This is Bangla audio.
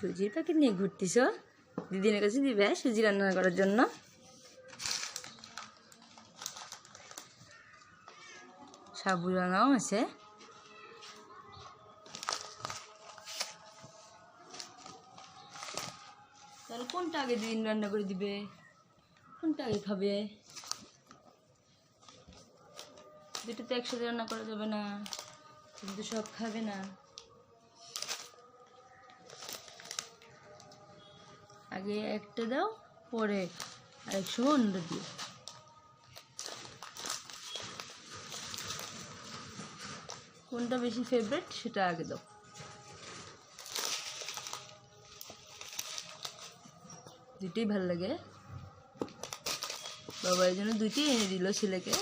সুজির প্যাকেট নিয়ে ঘুরতিস দিদিনের কাছে দিবে সুজি রান্না করার জন্য? সাবু সাবুদানাও আছে। তাহলে কোনটা আগে দিদিন রান্না করে দিবে? কোনটা আগে খাবে? দুটো তো একসাথে রান্না করা যাবে না, কিন্তু সব খাবে না। আগে একটা দাও, পরে আরেক অন্য দিও কোনটা বেশি ফেভারিট সেটা আগে দাও। দুটোই ভালো লাগে। বাবা এই জন্য দুইটাই এনে দিল ছেলেকে।